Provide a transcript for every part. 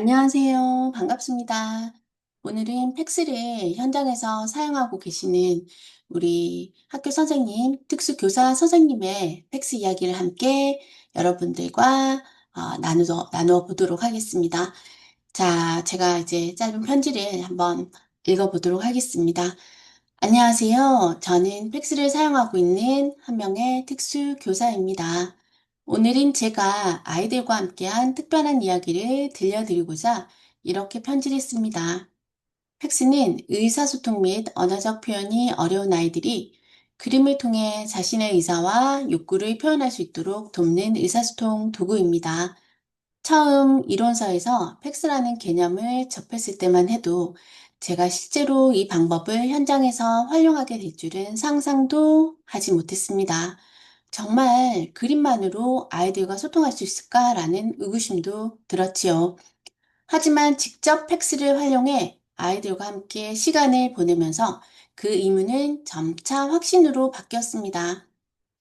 안녕하세요. 반갑습니다. 오늘은 팩스를 현장에서 사용하고 계시는 우리 학교 선생님, 특수교사 선생님의 팩스 이야기를 함께 여러분들과 어, 나누어, 나누어 보도록 하겠습니다. 자, 제가 이제 짧은 편지를 한번 읽어보도록 하겠습니다. 안녕하세요. 저는 팩스를 사용하고 있는 한 명의 특수교사입니다. 오늘은 제가 아이들과 함께한 특별한 이야기를 들려드리고자 이렇게 편지를 씁니다. 팩스는 의사소통 및 언어적 표현이 어려운 아이들이 그림을 통해 자신의 의사와 욕구를 표현할 수 있도록 돕는 의사소통 도구입니다. 처음 이론서에서 팩스라는 개념을 접했을 때만 해도 제가 실제로 이 방법을 현장에서 활용하게 될 줄은 상상도 하지 못했습니다. 정말 그림만으로 아이들과 소통할 수 있을까라는 의구심도 들었지요. 하지만 직접 팩스를 활용해 아이들과 함께 시간을 보내면서 그 의무는 점차 확신으로 바뀌었습니다.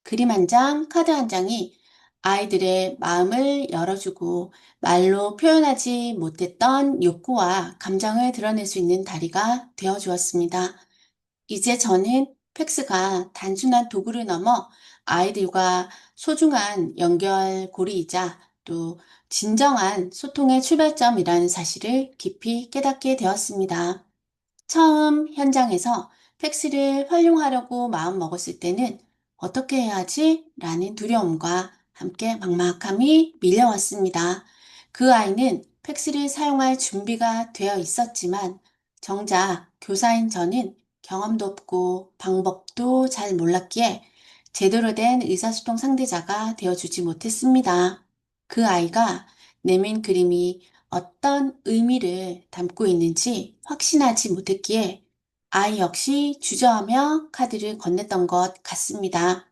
그림 한 장, 카드 한 장이 아이들의 마음을 열어주고 말로 표현하지 못했던 욕구와 감정을 드러낼 수 있는 다리가 되어 주었습니다. 이제 저는 팩스가 단순한 도구를 넘어 아이들과 소중한 연결고리이자 또 진정한 소통의 출발점이라는 사실을 깊이 깨닫게 되었습니다. 처음 현장에서 팩스를 활용하려고 마음 먹었을 때는 어떻게 해야 하지? 라는 두려움과 함께 막막함이 밀려왔습니다. 그 아이는 팩스를 사용할 준비가 되어 있었지만 정작 교사인 저는 경험도 없고 방법도 잘 몰랐기에 제대로 된 의사소통 상대자가 되어주지 못했습니다. 그 아이가 내민 그림이 어떤 의미를 담고 있는지 확신하지 못했기에 아이 역시 주저하며 카드를 건넸던 것 같습니다.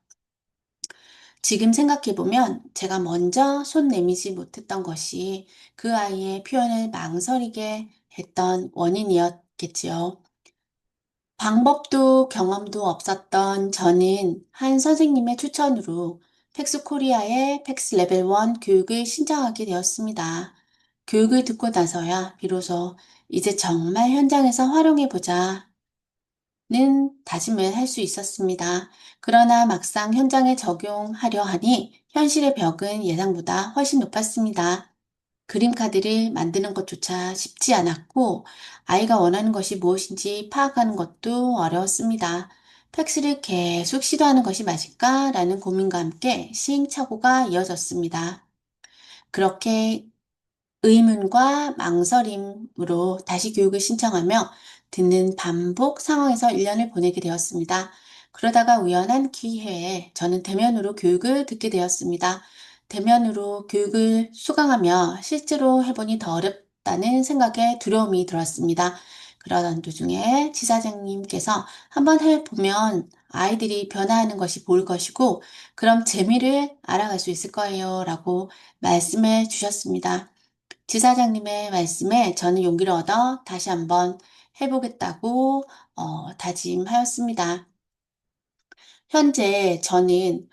지금 생각해보면 제가 먼저 손 내미지 못했던 것이 그 아이의 표현을 망설이게 했던 원인이었겠지요. 방법도 경험도 없었던 저는 한 선생님의 추천으로 팩스 코리아의 팩스 레벨 1 교육을 신청하게 되었습니다. 교육을 듣고 나서야 비로소 이제 정말 현장에서 활용해보자 는 다짐을 할 수 있었습니다. 그러나 막상 현장에 적용하려 하니 현실의 벽은 예상보다 훨씬 높았습니다. 그림 카드를 만드는 것조차 쉽지 않았고 아이가 원하는 것이 무엇인지 파악하는 것도 어려웠습니다. 팩스를 계속 시도하는 것이 맞을까라는 고민과 함께 시행착오가 이어졌습니다. 그렇게 의문과 망설임으로 다시 교육을 신청하며 듣는 반복 상황에서 1년을 보내게 되었습니다. 그러다가 우연한 기회에 저는 대면으로 교육을 듣게 되었습니다. 대면으로 교육을 수강하며 실제로 해보니 더 어렵다는 생각에 두려움이 들었습니다. 그러던 도중에 지사장님께서 한번 해보면 아이들이 변화하는 것이 보일 것이고 그럼 재미를 알아갈 수 있을 거예요 라고 말씀해 주셨습니다. 지사장님의 말씀에 저는 용기를 얻어 다시 한번 해보겠다고 어, 다짐하였습니다. 현재 저는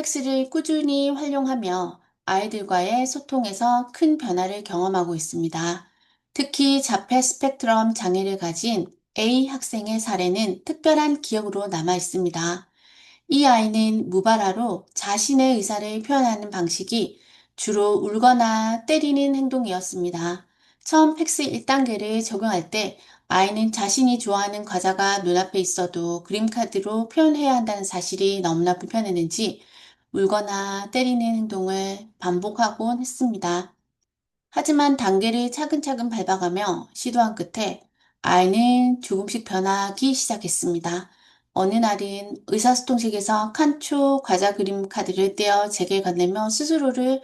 팩스를 꾸준히 활용하며 아이들과의 소통에서 큰 변화를 경험하고 있습니다. 특히 자폐 스펙트럼 장애를 가진 A 학생의 사례는 특별한 기억으로 남아 있습니다. 이 아이는 무발화로 자신의 의사를 표현하는 방식이 주로 울거나 때리는 행동이었습니다. 처음 팩스 1단계를 적용할 때 아이는 자신이 좋아하는 과자가 눈앞에 있어도 그림카드로 표현해야 한다는 사실이 너무나 불편했는지 울거나 때리는 행동을 반복하곤 했습니다. 하지만 단계를 차근차근 밟아가며 시도한 끝에 아이는 조금씩 변하기 시작했습니다. 어느 날은 의사소통실에서 칸초 과자 그림 카드를 떼어 제게 건네며 스스로를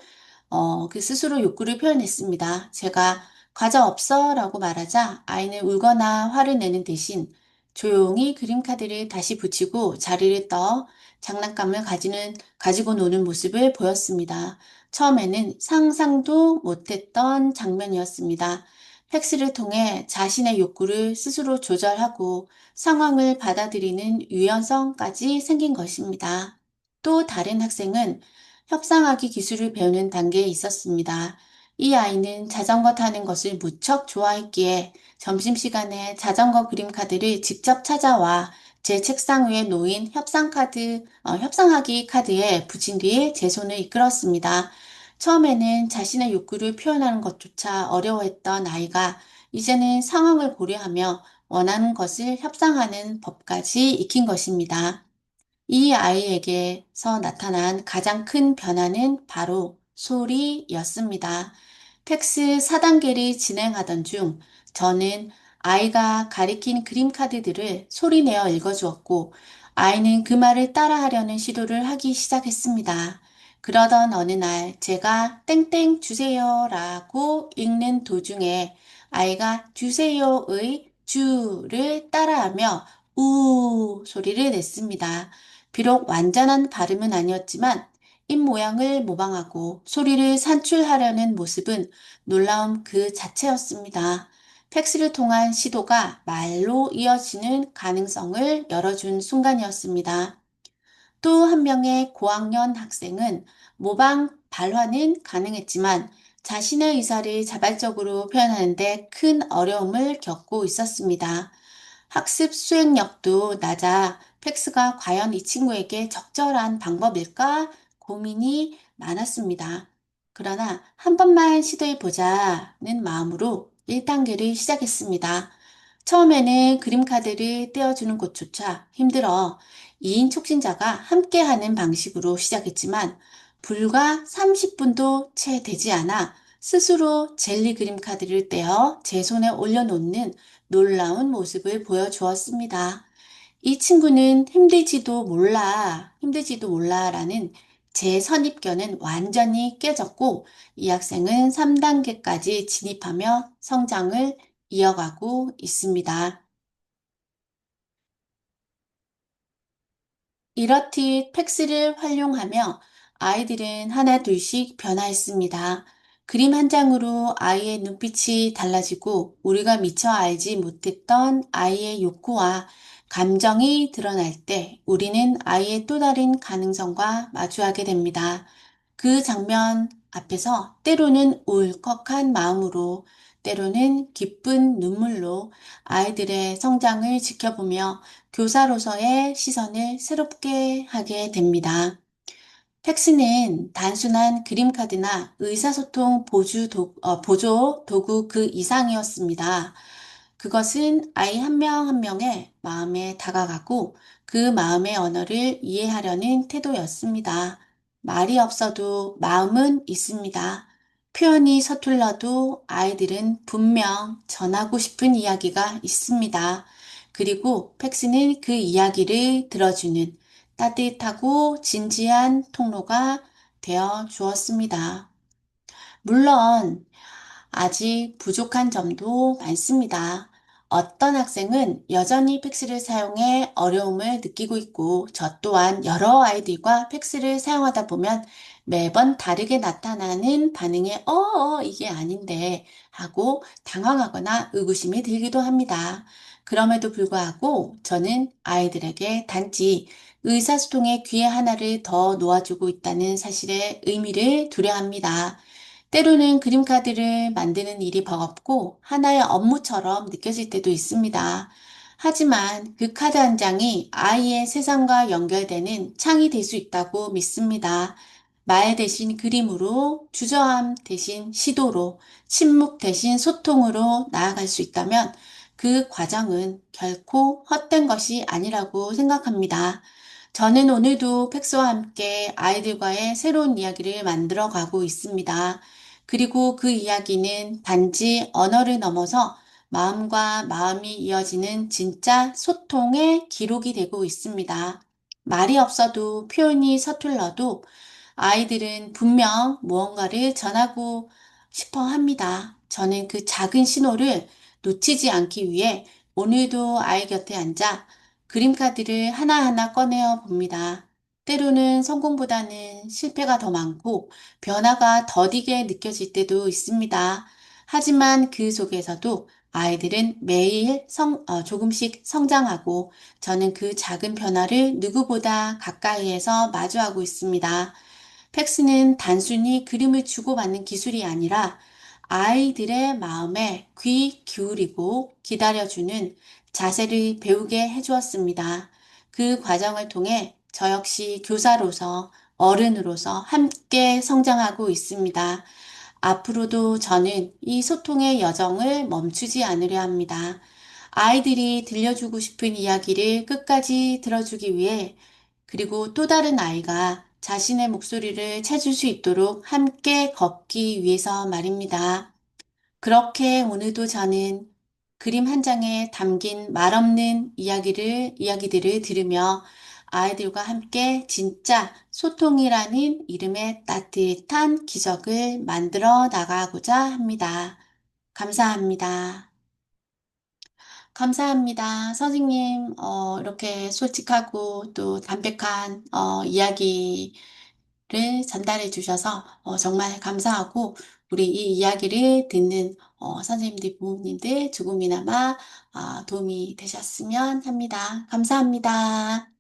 어, 그 스스로 욕구를 표현했습니다. 제가 과자 없어 라고 말하자 아이는 울거나 화를 내는 대신 조용히 그림카드를 다시 붙이고 자리를 떠 장난감을 가지는, 가지고 노는 모습을 보였습니다. 처음에는 상상도 못했던 장면이었습니다. 팩스를 통해 자신의 욕구를 스스로 조절하고 상황을 받아들이는 유연성까지 생긴 것입니다. 또 다른 학생은 협상하기 기술을 배우는 단계에 있었습니다. 이 아이는 자전거 타는 것을 무척 좋아했기에 점심시간에 자전거 그림 카드를 직접 찾아와 제 책상 위에 놓인 협상 카드, 어, 협상하기 카드에 붙인 뒤에 제 손을 이끌었습니다. 처음에는 자신의 욕구를 표현하는 것조차 어려워했던 아이가 이제는 상황을 고려하며 원하는 것을 협상하는 법까지 익힌 것입니다. 이 아이에게서 나타난 가장 큰 변화는 바로 소리였습니다. 텍스 4단계를 진행하던 중 저는 아이가 가리킨 그림 카드들을 소리내어 읽어주었고 아이는 그 말을 따라하려는 시도를 하기 시작했습니다. 그러던 어느 날 제가 땡땡 주세요 라고 읽는 도중에 아이가 주세요의 주를 따라하며 우 소리를 냈습니다. 비록 완전한 발음은 아니었지만 입 모양을 모방하고 소리를 산출하려는 모습은 놀라움 그 자체였습니다. 팩스를 통한 시도가 말로 이어지는 가능성을 열어준 순간이었습니다. 또 한 명의 고학년 학생은 모방 발화는 가능했지만 자신의 의사를 자발적으로 표현하는데 큰 어려움을 겪고 있었습니다. 학습 수행력도 낮아 팩스가 과연 이 친구에게 적절한 방법일까 고민이 많았습니다. 그러나 한 번만 시도해 보자는 마음으로 1단계를 시작했습니다. 처음에는 그림 카드를 떼어주는 것조차 힘들어 2인 촉진자가 함께하는 방식으로 시작했지만 불과 30분도 채 되지 않아 스스로 젤리 그림 카드를 떼어 제 손에 올려놓는 놀라운 모습을 보여주었습니다. 이 친구는 힘들지도 몰라, 힘들지도 몰라 라는 제 선입견은 완전히 깨졌고 이 학생은 3단계까지 진입하며 성장을 이어가고 있습니다. 이렇듯 팩스를 활용하며 아이들은 하나 둘씩 변화했습니다. 그림 한 장으로 아이의 눈빛이 달라지고 우리가 미처 알지 못했던 아이의 욕구와 감정이 드러날 때 우리는 아이의 또 다른 가능성과 마주하게 됩니다. 그 장면 앞에서 때로는 울컥한 마음으로 때로는 기쁜 눈물로 아이들의 성장을 지켜보며 교사로서의 시선을 새롭게 하게 됩니다. 팩스는 단순한 그림 카드나 의사소통 어, 보조 도구 그 이상이었습니다. 그것은 아이 한명한 명의 마음에 다가가고 그 마음의 언어를 이해하려는 태도였습니다. 말이 없어도 마음은 있습니다. 표현이 서툴러도 아이들은 분명 전하고 싶은 이야기가 있습니다. 그리고 팩스는 그 이야기를 들어주는 따뜻하고 진지한 통로가 되어 주었습니다. 물론 아직 부족한 점도 많습니다. 어떤 학생은 여전히 팩스를 사용해 어려움을 느끼고 있고 저 또한 여러 아이들과 팩스를 사용하다 보면 매번 다르게 나타나는 반응에 어, 어 이게 아닌데 하고 당황하거나 의구심이 들기도 합니다. 그럼에도 불구하고 저는 아이들에게 단지 의사소통의 기회 하나를 더 놓아주고 있다는 사실의 의미를 두려 합니다. 때로는 그림카드를 만드는 일이 버겁고 하나의 업무처럼 느껴질 때도 있습니다. 하지만 그 카드 한 장이 아이의 세상과 연결되는 창이 될 수 있다고 믿습니다. 말 대신 그림으로, 주저함 대신 시도로, 침묵 대신 소통으로 나아갈 수 있다면 그 과정은 결코 헛된 것이 아니라고 생각합니다. 저는 오늘도 팩스와 함께 아이들과의 새로운 이야기를 만들어 가고 있습니다. 그리고 그 이야기는 단지 언어를 넘어서 마음과 마음이 이어지는 진짜 소통의 기록이 되고 있습니다. 말이 없어도 표현이 서툴러도 아이들은 분명 무언가를 전하고 싶어 합니다. 저는 그 작은 신호를 놓치지 않기 위해 오늘도 아이 곁에 앉아 그림카드를 하나하나 꺼내어 봅니다. 때로는 성공보다는 실패가 더 많고 변화가 더디게 느껴질 때도 있습니다. 하지만 그 속에서도 아이들은 매일 성, 어, 조금씩 성장하고 저는 그 작은 변화를 누구보다 가까이에서 마주하고 있습니다. 팩스는 단순히 그림을 주고받는 기술이 아니라 아이들의 마음에 귀 기울이고 기다려주는 자세를 배우게 해주었습니다. 그 과정을 통해 저 역시 교사로서 어른으로서 함께 성장하고 있습니다. 앞으로도 저는 이 소통의 여정을 멈추지 않으려 합니다. 아이들이 들려주고 싶은 이야기를 끝까지 들어주기 위해 그리고 또 다른 아이가 자신의 목소리를 찾을 수 있도록 함께 걷기 위해서 말입니다. 그렇게 오늘도 저는 그림 한 장에 담긴 말 없는 이야기를, 이야기들을 들으며 아이들과 함께 진짜 소통이라는 이름의 따뜻한 기적을 만들어 나가고자 합니다. 감사합니다. 감사합니다. 선생님, 어, 이렇게 솔직하고 또 담백한, 어, 이야기를 전달해 주셔서, 어, 정말 감사하고, 우리 이 이야기를 듣는, 어, 선생님들, 부모님들 조금이나마, 아, 도움이 되셨으면 합니다. 감사합니다.